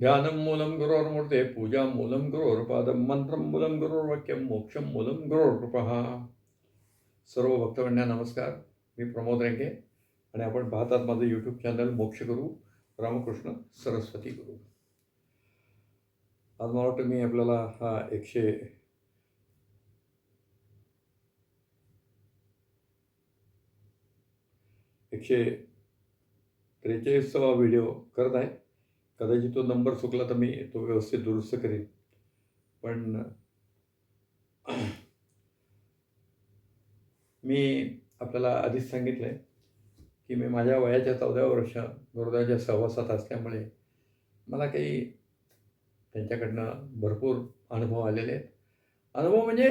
ध्यानं मूलं गुरोर्मूर्ते पूजा मूलं गुरोर्पादं मंत्रं मूलं गुरोर्वाक्यं मोक्षं मूलं गुरोर्कृपः। सर्व भक्तगण्या नमस्कार. मी प्रमोद रेंगे आणि आपण पाहतात माझं यूट्यूब चॅनल मोक्ष गुरु रामकृष्ण सरस्वती गुरु. आज मला वाटतं मी आपल्याला हा एकशे एकशे त्रेचाळीसवा व्हिडिओ करत आहे. कदाचित तो नंबर चुकला तर मी तो व्यवस्थित दुरुस्त करीन. पण मी आपल्याला आधीच सांगितलं आहे की मी माझ्या वयाच्या चौदाव्या वर्ष गुरुदेवाच्या सहवासात असल्यामुळे मला काही त्यांच्याकडनं भरपूर अनुभव आलेले आहेत. अनुभव म्हणजे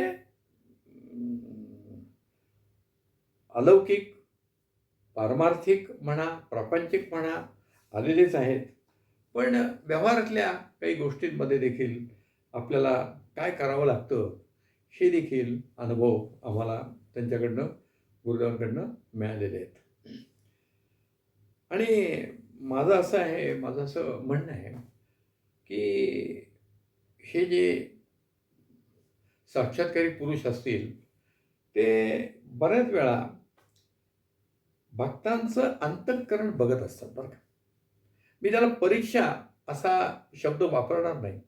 अलौकिक पारमार्थिक म्हणा प्रापंचिक म्हणा आलेलेच आहेत. पण व्यवहारातल्या काही गोष्टींमध्ये देखील आपल्याला काय करावं लागतं हे देखील अनुभव आम्हाला त्यांच्याकडनं गुरुदेवांकडनं मिळालेले आहेत. आणि माझं असं आहे माझं असं म्हणणं आहे की हे जे साक्षात्कारी पुरुष असतील ते बऱ्याच वेळा भक्तांचं अंतःकरण बघत असतात बरं का. मी त्याला परीक्षा असा शब्द वापरणार नाही.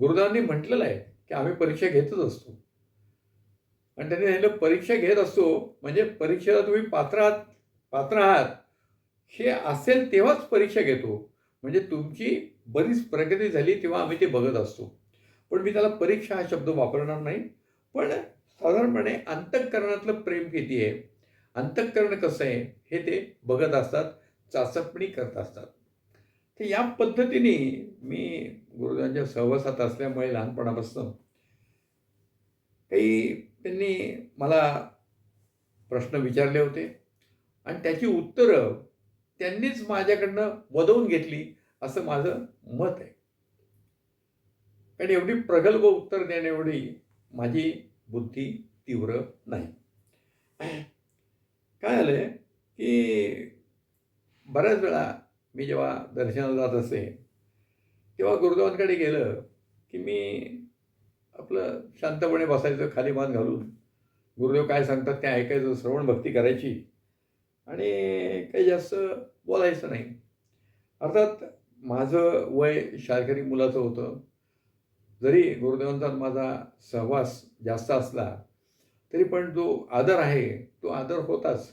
गुरुदेवांनी म्हटलेलं आहे की आम्ही परीक्षा घेतच असतो. आणि त्यांनी सांगितलं परीक्षा घेत असतो म्हणजे परीक्षेला तुम्ही पात्र आहात पात्र आहात. हे असेल तेव्हाच परीक्षा घेतो. म्हणजे तुमची बरीच प्रगती झाली तेव्हा आम्ही ते बघत असतो. पण मी त्याला परीक्षा हा शब्द वापरणार नाही. पण साधारणपणे अंतःकरणातलं प्रेम किती आहे? अंतःकरण कसं आहे? हे ते बघत असतात चाचपणी करत असतात. तर या पद्धतीने मी गुरुजांच्या सहवासात असल्यामुळे लहानपणापासून काही त्यांनी मला प्रश्न विचारले होते. आणि त्याची उत्तरं त्यांनीच माझ्याकडनं वदवून घेतली असं माझं मत आहे. कारण एवढी प्रगल्भ उत्तर देण्याएवढी माझी बुद्धी तीव्र नाही. काय झालं की बऱ्याच वेळा मी जेव्हा दर्शनाला जात असे तेव्हा गुरुदेवांकडे गेलं की मी आपलं शांतपणे बसायचं खाली मान घालून. गुरुदेव काय सांगतात ते ऐकायचं श्रवण भक्ती करायची. आणि काही जास्त बोलायचं नाही. अर्थात माझं वय शाळकरी मुलाचं होतं. जरी गुरुदेवांचा माझा सहवास जास्त असला तरी पण जो आदर आहे तो आदर होताच.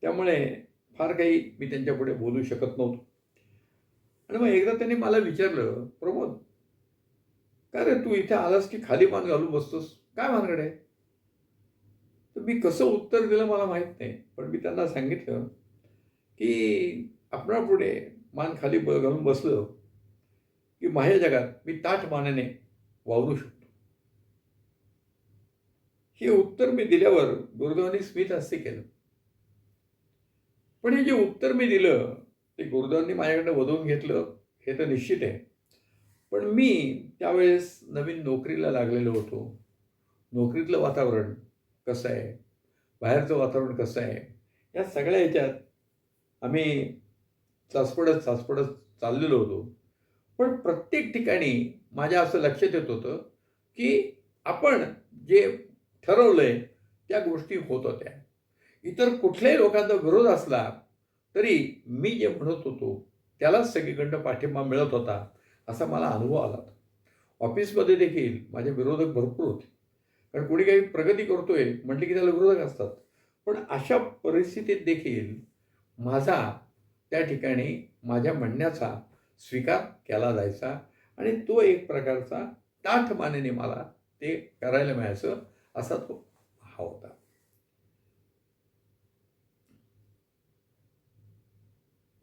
त्यामुळे फार काही मी त्यांच्यापुढे बोलू शकत नव्हतो. आणि मग एकदा त्यांनी मला विचारलं प्रमोद काय रे तू इथे आलास की खाली मान घालून बसतोस? काय भानगड तर मी कसं उत्तर दिलं मला माहीत नाही पण मी त्यांना सांगितलं की आपणापुढे मान खाली ब घालून बसलं की माझ्या जगात मी ताठ मानाने वावरू शकतो. हे उत्तर मी दिल्यावर दुर्दैवानी स्मित हास्य केलं. पण हे जे उत्तर मी दिलं ते गुरुदेवांनी माझ्याकडनं वधून घेतलं हे तर निश्चित आहे. पण मी त्यावेळेस नवीन नोकरीला लागलेलो होतो. नोकरीतलं वातावरण कसं आहे? बाहेरचं वातावरण कसं आहे? या सगळ्या ह्याच्यात आम्ही चाचपडत चाचपडत चाललेलो होतो. पण प्रत्येक ठिकाणी माझ्या असं लक्षात येत होतं की आपण जे ठरवलं आहे त्या गोष्टी होत होत्या. इतर कुठल्याही लोकांचा विरोध असला तरी मी जे म्हणत होतो त्यालाच सगळीकडनं पाठिंबा मिळत होता असा मला अनुभव आला ऑफिसमध्ये देखील माझे विरोधक भरपूर होते. कारण कोणी काही प्रगती करतोय म्हटलं की त्याला विरोधक असतात. पण अशा परिस्थितीत देखील माझा त्या ठिकाणी माझ्या म्हणण्याचा स्वीकार केला जायचा आणि तो एक प्रकारचा ताठ मानेने मला ते करायला मिळायचं असा तो हा होता.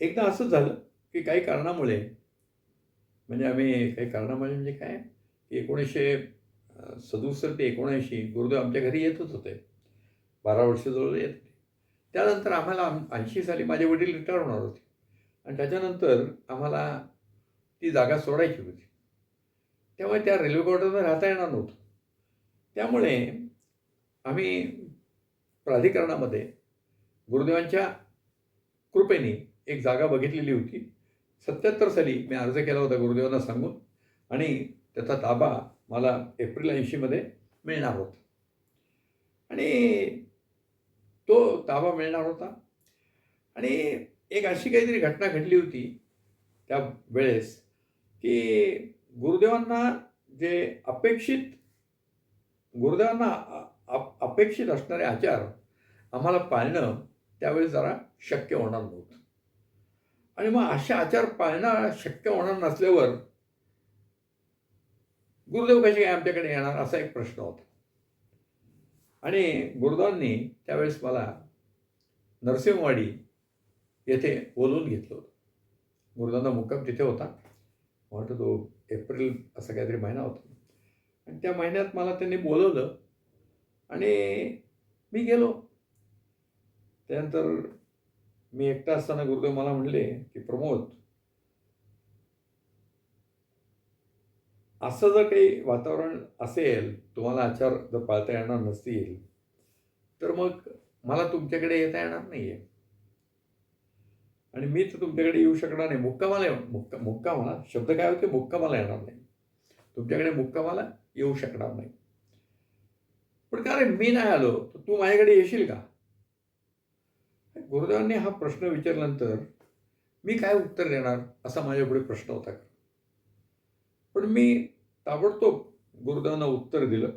एकदा असं झालं की काही कारणामुळे म्हणजे आम्ही काही कारणामुळे म्हणजे काय की एकोणीसशे सदुसष्ट ते एकोणऐंशी गुरुदेव आमच्या घरी येतच होते. बारा वर्ष जवळ येत होते. त्यानंतर आम्हाला ऐंशी साली माझे वडील रिटायर होणार होते. आणि त्याच्यानंतर आम्हाला ती जागा सोडायची होती. त्यामुळे त्या रेल्वे क्वार्टरमध्ये राहता येणार नव्हतं. त्यामुळे आम्ही प्राधिकरणामध्ये गुरुदेवांच्या कृपेने एक जागा बघितलेली होती. सत्याहत्तर साली मी अर्ज केला होता गुरुदेवांना सांगून आणि त्याचा ताबा मला एप्रिल ऐंशीमध्ये मिळणार होता. आणि तो ताबा मिळणार होता. आणि एक अशी काहीतरी घटना घडली होती त्या वेळेस की गुरुदेवांना जे अपेक्षित गुरुदेवांना अपेक्षित असणारे आचार आम्हाला पाळणं त्यावेळेस जरा शक्य होणार नव्हतं. आणि मग असे आचार पाळणं शक्य होणार नसल्यावर गुरुदेव कसे काय आमच्याकडे येणार असा एक प्रश्न होता. आणि गुरुदेवांनी त्यावेळेस मला नरसिंहवाडी येथे बोलवून घेतलं होतं. गुरुदांना मुक्काम तिथे होता. वाटतं तो एप्रिल असा काहीतरी महिना होता. आणि त्या महिन्यात मला त्यांनी बोलवलं आणि मी गेलो. त्यानंतर मी एकटा असताना गुरुदेव मला म्हणले की प्रमोद असं जर काही वातावरण असेल तुम्हाला आचार जर पाळता येणार नसतील तर मग मला तुमच्याकडे येता येणार नाही आहे आणि मी तर तुमच्याकडे येऊ शकणार नाही. मुक्कामाला येऊ मुक्का मुक्कामाला शब्द काय होते? मुक्कामाला येणार नाही. तुमच्याकडे मुक्कामाला येऊ शकणार नाही. पण का रे मी नाही आलो तर तू माझ्याकडे येशील का? गुरुदेवांनी हा प्रश्न विचारल्यानंतर मी काय उत्तर देणार असा माझ्यापुढे प्रश्न होता. पण मी ताबडतोब गुरुदेवांना उत्तर दिलं.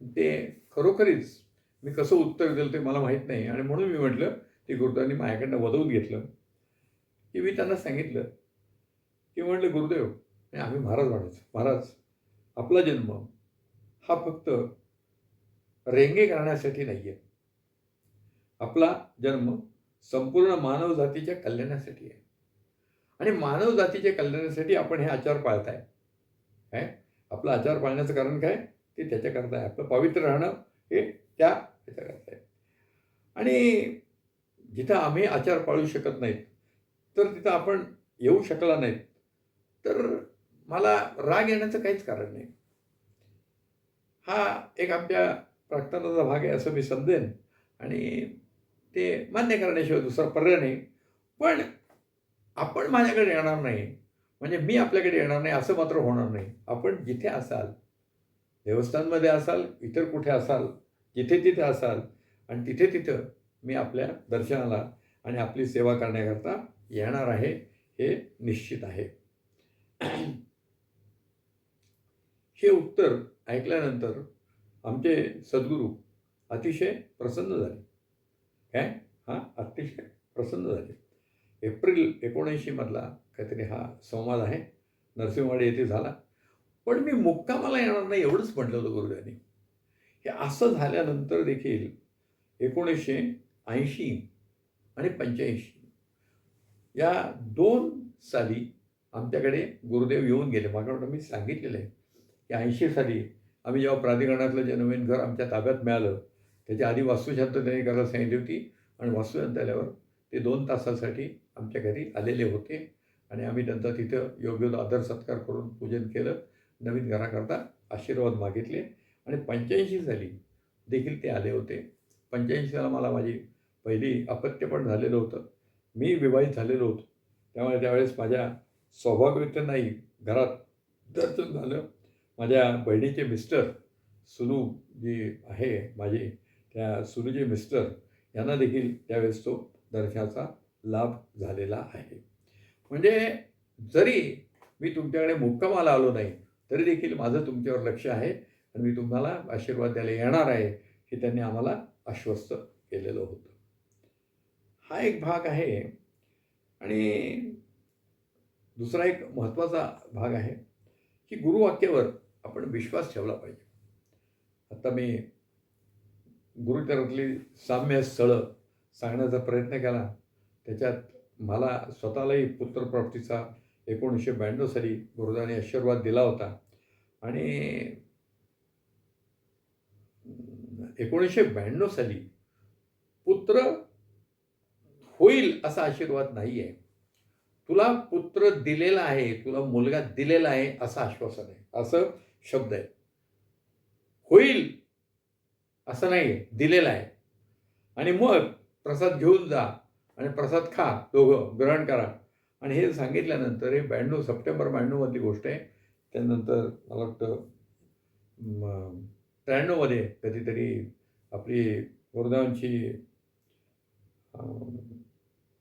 ते खरोखरीच मी कसं उत्तर दिलं ते मला माहीत नाही आणि म्हणून मी म्हटलं की गुरुदेवांनी माझ्याकडनं वधवून घेतलं. की मी त्यांना सांगितलं की म्हटलं गुरुदेव आणि आम्ही महाराज म्हणायचं महाराज आपला जन्म हा फक्त रेंगे करण्यासाठी नाही आहे आपला जन्म संपूर्ण मानव जातीच्या कल्याणासाठी आहे. आणि मानव जातीच्या कल्याणासाठी आपण हे आचार पाळताय. काय आपला आचार पाळण्याचं कारण काय? ते त्याच्याकरता आहे. आपलं पवित्र राहणं हे त्या त्याच्याकरता आहे. आणि जिथं आम्ही आचार पाळू शकत नाहीत तर तिथं आपण येऊ शकला नाहीत तर मला राग येण्याचं काहीच कारण नाही. हा एक आमच्या प्रार्थनाचा भाग आहे असं मी समजेन. आणि ते मान्य करण्याशिवाय दुसरा पर्याय नाही. पण आपण माझ्याकडे येणार नाही म्हणजे मी आपल्याकडे येणार नाही असं मात्र होणार नाही. आपण जिथे असाल देवस्थानमध्ये असाल इतर कुठे असाल जिथे तिथे असाल आणि तिथे तिथं मी आपल्या दर्शनाला आणि आपली सेवा करण्याकरता येणार आहे हे निश्चित आहे. हे उत्तर ऐकल्यानंतर आमचे सद्गुरू अतिशय प्रसन्न झाले. काय? हा अतिशय प्रसन्न झाले. एप्रिल एकोणऐंशीमधला काहीतरी हा संवाद आहे. नरसिंहवाडी येथे झाला. पण मी मुक्कामाला येणार नाही एवढंच म्हटलं होतं गुरुदेवांनी हे असं झाल्यानंतर देखील एकोणीसशे ऐंशी आणि पंच्याऐंशी या दोन साली आमच्याकडे गुरुदेव येऊन गेले. माझ्याकडं वाटतं मी सांगितलेलं आहे की ऐंशी साली आम्ही जेव्हा प्राधिकरणातलं जे नवीन घर आमच्या ताब्यात मिळालं त्याच्या आधी वास्तुशांत त्यांनी करायला सांगितली होती आणि वास्तुशांत आल्यावर ते दोन तासासाठी आमच्या घरी आलेले होते. आणि आम्ही त्यांचा तिथं योग्य आदर सत्कार करून पूजन केलं नवीन घराकरता आशीर्वाद मागितले आणि पंच्याऐंशी साली देखील ते आले होते. पंच्याऐंशी साला मला माझी पहिली अपत्य पण झालेलं होतं. मी विवाहित झालेलो होतो. त्यामुळे त्यावेळेस माझ्या सौभाग्यवृत्त नाही घरात दर्शन झालं. माझ्या बहिणीचे मिस्टर सुनू जी आहे माझी त्या सुरुजी मिस्टर यांना देखील त्यावेळेस तो दर्शाचा लाभ झालेला आहे. म्हणजे जरी मी तुमच्याकडे मुक्कामाला आलो नाही तरी देखील माझं तुमच्यावर लक्ष आहे आणि मी तुम्हाला आशीर्वाद द्यायला येणार आहे हे त्यांनी आम्हाला आश्वस्त केलेलं होतं. हा एक भाग आहे आणि दुसरा एक महत्त्वाचा भाग आहे की गुरुवाक्यावर आपण विश्वास ठेवला पाहिजे. आता मी गुरुचरातली साम्य स्थळं सांगण्याचा प्रयत्न केला. त्याच्यात मला स्वतःलाही पुत्रप्राप्तीचा एकोणीसशे ब्याण्णव साली गुरुदाने आशीर्वाद दिला होता. आणि एकोणीसशे ब्याण्णव साली पुत्र होईल असा आशीर्वाद नाही आहे. तुला पुत्र दिलेला आहे तुला मुलगा दिलेला आहे असं आश्वासन आहे. असं शब्द आहे. होईल असं नाही आहे दिलेलं आहे. आणि मग प्रसाद घेऊन जा आणि प्रसाद खा दोघं ग्रहण करा. आणि हे सांगितल्यानंतर हे ब्याण्णव सप्टेंबर ब्याण्णवमधली गोष्ट आहे. त्यानंतर मला वाटतं त्र्याण्णवमध्ये कधीतरी आपली गुरुदेवांची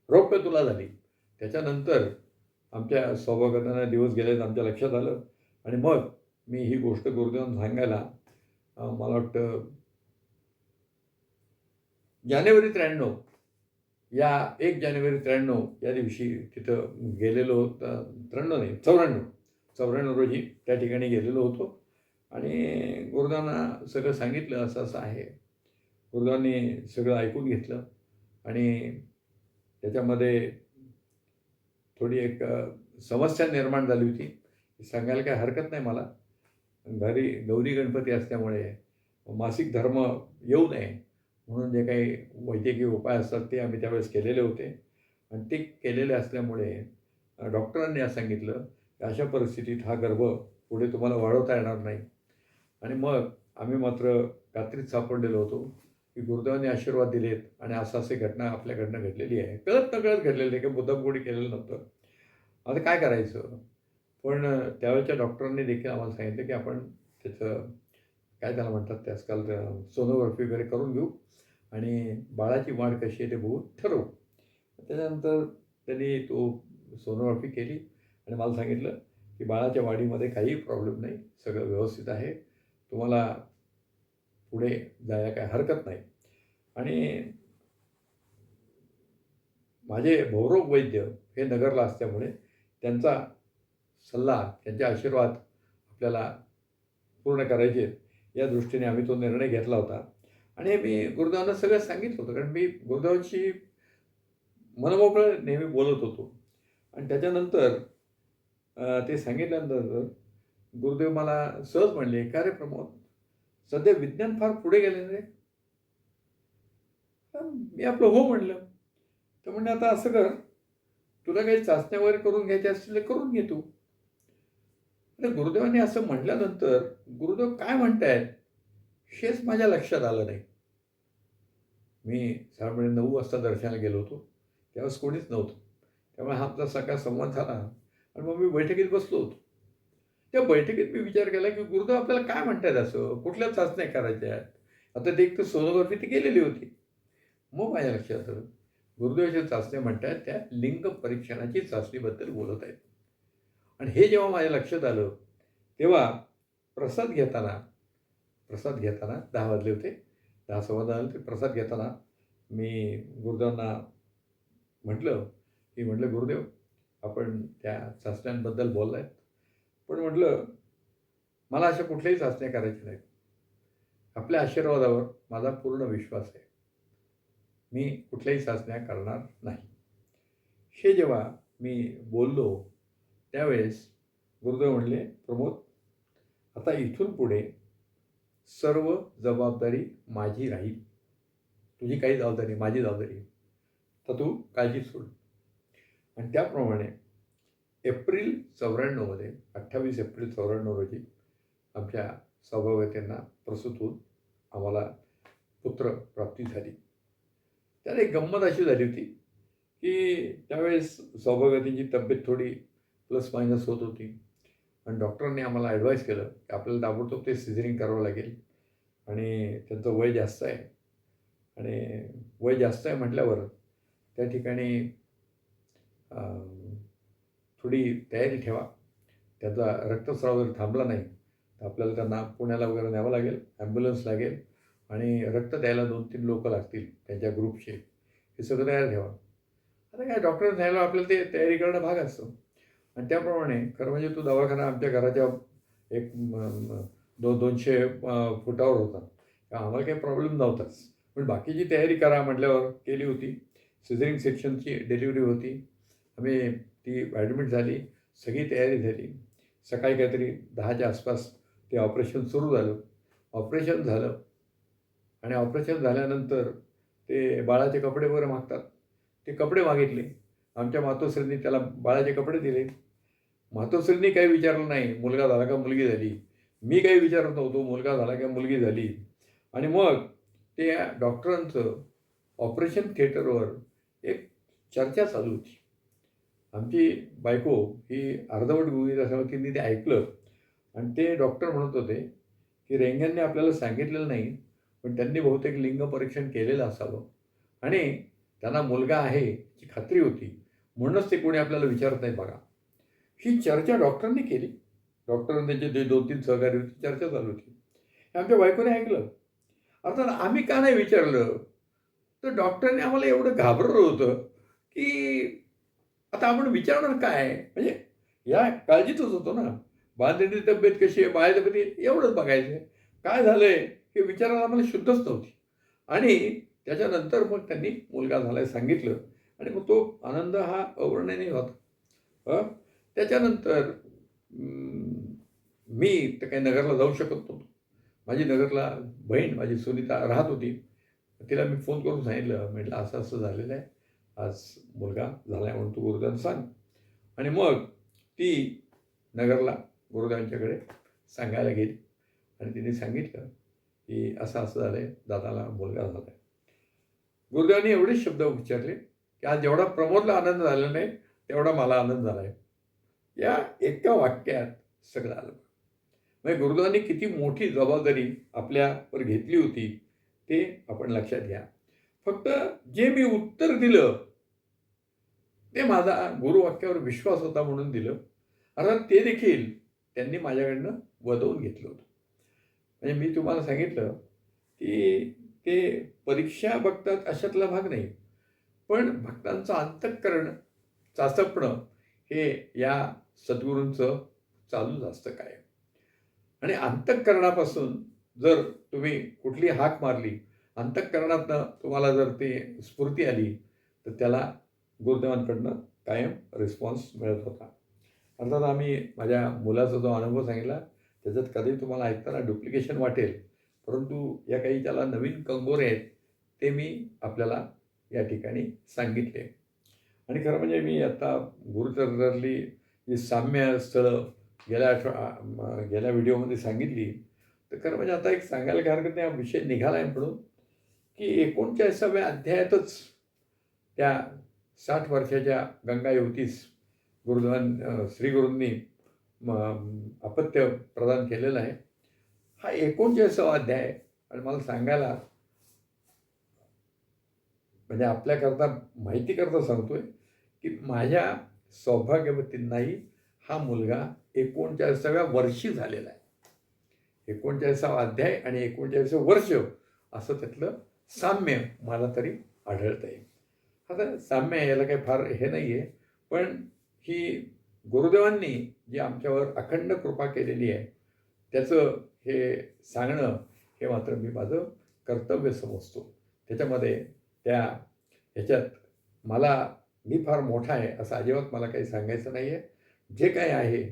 रौप्य तुला झाली. त्याच्यानंतर आमच्या सौभाग्यानं दिवस गेले आमच्या लक्षात आलं. आणि मग मी ही गोष्ट गुरुदेवांना सांगायला मला वाटतं जानेवारी त्र्याण्णव या एक जानेवारी त्र्याण्णव या दिवशी तिथं गेलेलो होतं त्र्याण्णव नाही चौऱ्याण्णव चौऱ्याण्णव रोजी त्या ठिकाणी गेलेलो होतो. आणि गुरुदांना सगळं सांगितलं असं असं आहे. गुरुदांनी सगळं ऐकून घेतलं. आणि त्याच्यामध्ये थोडी एक समस्या निर्माण झाली होती. सांगायला काही हरकत नाही मला. घरी गौरी गणपती असल्यामुळे मासिक धर्म येऊ नये. म्हणून जे काही वैद्यकीय उपाय असतात ते आम्ही त्यावेळेस केलेले होते. आणि ते केलेले असल्यामुळे डॉक्टरांनी असं सांगितलं की अशा परिस्थितीत हा गर्भ पुढे तुम्हाला वाढवता येणार नाही. आणि मग आम्ही मात्र रात्रीत सापडलेलो होतो की गुरुदेवांनी आशीर्वाद दिलेत आणि असं असे घटना आपल्याकडनं घडलेली आहे. कळत न कळत घडलेली आहे की मुद्दाम कोणी केलेलं नव्हतं. आता काय करायचं? पण त्यावेळेच्या त्यावेळच्या डॉक्टरांनी देखील आम्हाला सांगितलं की आपण त्याचं काय त्याला म्हणतात ते आजकाल सोनोग्राफी वगैरे करून घेऊ आणि बाळाची वाढ कशी आहे ते बघून ठरवू त्याच्यानंतर त्यांनी तो सोनोग्राफी केली आणि मला सांगितलं की बाळाच्या वाढीमध्ये काहीही प्रॉब्लेम नाही सगळं व्यवस्थित आहे तुम्हाला पुढे जायला काय हरकत नाही आणि माझे भौरव वैद्य हे नगरला असल्यामुळे त्यांचा सल्ला त्यांचे आशीर्वाद आपल्याला पूर्ण करायचे आहेत. या दृष्टीने आम्ही तो निर्णय घेतला होता. आणि हे मी गुरुदेवांना सगळं सांगितलं होतं. कारण मी गुरुदेवांशी मनमोकळं नेहमी बोलत होतो. आणि त्याच्यानंतर ते सांगितल्यानंतर गुरुदेव मला सहज म्हणले का रे प्रमोद? सध्या विज्ञान फार पुढे गेले रे मी आपलं हो म्हणलं. तर म्हणजे आता असं कर. तुला काही चाचण्या वगैरे करून घ्यायच्या असतील तर करून घे तू. आणि गुरुदेवाने असं म्हटल्यानंतर गुरुदेव काय म्हणतायत? हेच माझ्या लक्षात आलं नाही. मी साधारणपणे नऊ वाजता दर्शनाला गेलो होतो. त्यावेळेस कोणीच नव्हतं. त्यामुळे हा आपला सकाळ संवाद झाला. आणि मग मी बैठकीत बसलो होतो. त्या बैठकीत मी विचार केला की गुरुदेव आपल्याला काय म्हणतात असं? कुठल्या चाचण्या करायच्या आहेत आता ते एक तर सोनोग्राफी ती केलेली होती. मग माझ्या लक्षात आलं. गुरुदेवाच्या चाचण्या म्हणतात त्या लिंग परीक्षणाची चाचणीबद्दल बोलत आहेत. आणि हे जेव्हा माझ्या लक्षात आलं तेव्हा प्रसाद घेताना प्रसाद घेताना दहा वाजले होते. दहा सव्वा दहा ते प्रसाद घेताना मी गुरुदेवांना म्हटलं की म्हटलं गुरुदेव आपण त्या चाचण्यांबद्दल आहेत पण म्हटलं मला अशा कुठल्याही चाचण्या करायच्या नाहीत. आपल्या आशीर्वादावर माझा पूर्ण विश्वास आहे. मी कुठल्याही चाचण्या करणार नाही. हे जेव्हा मी बोललो त्यावेळेस गुरुदेव म्हणले प्रमोद आता इथून पुढे सर्व जबाबदारी माझी राहील. तुझी काही जबाबदारी माझी जबाबदारी तर तू काळजी सोड. आणि त्याप्रमाणे एप्रिल चौऱ्याण्णवमध्ये अठ्ठावीस एप्रिल चौऱ्याण्णव रोजी आमच्या सौभाग्यतेंना प्रसूत होऊन आम्हाला पुत्र प्राप्ती झाली. त्याने एक गंमत अशी झाली होती की त्यावेळेस सौभाग्यतेंची तब्येत थोडी प्लस मायनस होत होती. आणि डॉक्टरांनी आम्हाला ॲडवाईस केलं की आपल्याला ताबडतोब ते सिझरिंग करावं लागेल. आणि त्यांचं वय जास्त आहे. आणि वय जास्त आहे म्हटल्यावर त्या ठिकाणी थोडी तयारी ठेवा. त्याचा रक्तस्राव जर थांबला नाही तर आपल्याला त्यांना पुण्याला वगैरे न्यावं लागेल ॲम्ब्युलन्स लागेल आणि रक्त द्यायला दोन तीन लोक लागतील त्यांच्या ग्रुपचे हे सगळं तयार ठेवा. आता काय डॉक्टर न्यायला आपल्याला ते तयारी करणं भाग असतो. आणि त्याप्रमाणे खरं म्हणजे तो दवाखाना आमच्या घराच्या एक दोन दो दोनशे फुटावर होता. आम्हाला काही प्रॉब्लेम नव्हताच. पण बाकीची तयारी करा म्हटल्यावर केली होती. सिझरिंग सेक्शनची डिलिव्हरी होती. आम्ही ती ॲडमिट झाली. सगळी तयारी झाली. सकाळी काहीतरी दहाच्या आसपास ते ऑपरेशन सुरू झालं. ऑपरेशन झालं. आणि ऑपरेशन झाल्यानंतर ते बाळाचे कपडे वगैरे मागतात. ते कपडे मागितले. आमच्या मातोश्रींनी त्याला बाळाचे कपडे दिले. मातोश्रींनी काही विचारलं नाही. मुलगा झाला का मुलगी झाली. मी काही विचारत नव्हतो. मुलगा झाला का मुलगी झाली. आणि मग ते डॉक्टरांचं ऑपरेशन थिएटरवर एक चर्चा चालू होती. आमची बायको ही अर्धवट गुगीत असल्यामुळे तिने ते ऐकलं. आणि ते डॉक्टर म्हणत होते की रेंग्यांनी आपल्याला सांगितलेलं नाही पण त्यांनी बहुतेक लिंग परीक्षण केलेलं असावं. आणि त्यांना मुलगा आहे याची खात्री होती. म्हणूनच ते कोणी आपल्याला विचारत नाही बघा. ही चर्चा डॉक्टरांनी केली. डॉक्टरांनी त्यांचे जे दोन तीन सहकारी होते चर्चा चालू होती हे आमच्या बायकोने ऐकलं. अर्थात आम्ही का नाही विचारलं? तर डॉक्टरने आम्हाला एवढं घाबरलं होतं की आता आपण विचारणार काय? म्हणजे या काळजीतच होतो ना. बांधणीची तब्येत कशी आहे? बाळ्या तब्येत एवढंच बघायचं काय झालं आहे हे विचारायला आम्हाला शुद्धच नव्हती. आणि त्याच्यानंतर मग त्यांनी मुलगा झालाय सांगितलं. आणि मग तो आनंद हा अवर्णनीय होता. हं? त्याच्यानंतर मी तर काही नगरला जाऊ शकत नव्हतो. माझी नगरला बहीण माझी सुनीता राहत होती. तिला मी फोन करून सांगितलं म्हटलं असं असं झालेलं आहे. आज मुलगा झाला आहे म्हणून तू गुरुदान सांग. आणि मग ती नगरला गुरुदेवांच्याकडे सांगायला गेली. आणि तिने सांगितलं की असं असं झालं आहे दादाला मुलगा झाला आहे गुरुदेवांनी एवढेच शब्द उच्चारले की आज जेवढा प्रमोदला आनंद झाला नाही तेवढा मला आनंद झाला आहे या एका वाक्यात सगळं आलं. म्हणजे गुरुदेवांनी किती मोठी जबाबदारी आपल्यावर घेतली होती ते आपण लक्षात घ्या. फक्त जे मी उत्तर दिलं ते माझा गुरुवाक्यावर विश्वास होता म्हणून दिलं. अर्थात ते देखील त्यांनी माझ्याकडनं वदवून घेतलं होतं. म्हणजे मी तुम्हाला सांगितलं की ते परीक्षा बघतात अशातला भाग नाही पण भक्तांचं अंतःकरण चाचपणं हे या सद्गुरूंचं चालूच असतं काय आणि अंतःकरणापासून जर तुम्ही कुठली हाक मारली अंतःकरणातनं तुम्हाला जर ते स्फूर्ती आली तर त्याला गुरुदेवांकडनं कायम रिस्पॉन्स मिळत होता. अर्थात आम्ही माझ्या मुलाचा जो अनुभव सांगितला त्याच्यात कधी तुम्हाला ऐकताना डुप्लिकेशन वाटेल परंतु या काही त्याला नवीन कंगोरे आहेत ते मी आपल्याला या ठिकाणी सांगितले. आणि खरं म्हणजे मी आता गुरुचरणातली जी साम्य स्थळं गेल्या आठव गेल्या व्हिडिओमध्ये सांगितली. तर खरं म्हणजे आता एक सांगायला काय हरकत नाही हा विषय निघाला आहे म्हणून की एकोणचाळीसाव्या अध्यायातच त्या साठ वर्षाच्या गंगा युवतीस गुरुदेवान श्री श्रीगुरूंनी अपत्य प्रदान केलेलं आहे. हा एकोणचाळीसावा अध्याय आणि मला सांगायला म्हणजे आपल्याकरता माहितीकरता सांगतोय की माझ्या सौभाग्यवतींनाही हा मुलगा एकोणचाळीसाव्या वर्षी झालेला आहे. एकोणचाळीसावा अध्याय आणि एकोणचाळीसावं वर्ष असं त्यातलं साम्य मला तरी आढळतं आहे आता साम्य याला काही फार हे नाही आहे पण ही गुरुदेवांनी जी आमच्यावर अखंड कृपा केलेली आहे त्याचं हे सांगणं हे मात्र मी माझं कर्तव्य समजतो. त्याच्यामध्ये त्या ह्याच्यात मला मी फार मोठा आहे असं अजिबात मला काही सांगायचं नाही आहे जे काही आहे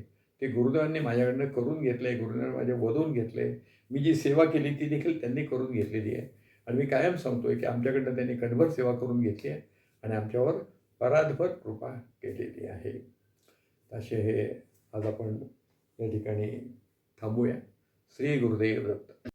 ते गुरुदेवांनी माझ्याकडनं करून घेतलं आहे गुरुदेवांनी माझ्या वधून घेतलं आहे मी जी सेवा केली ती देखील त्यांनी करून घेतलेली आहे. आणि मी कायम सांगतोय की आमच्याकडनं त्यांनी कणभर सेवा करून घेतली आहे आणि आमच्यावर पराधभर कृपा केलेली आहे. असे हे आज आपण या ठिकाणी थांबूया. श्री गुरुदेव दत्त.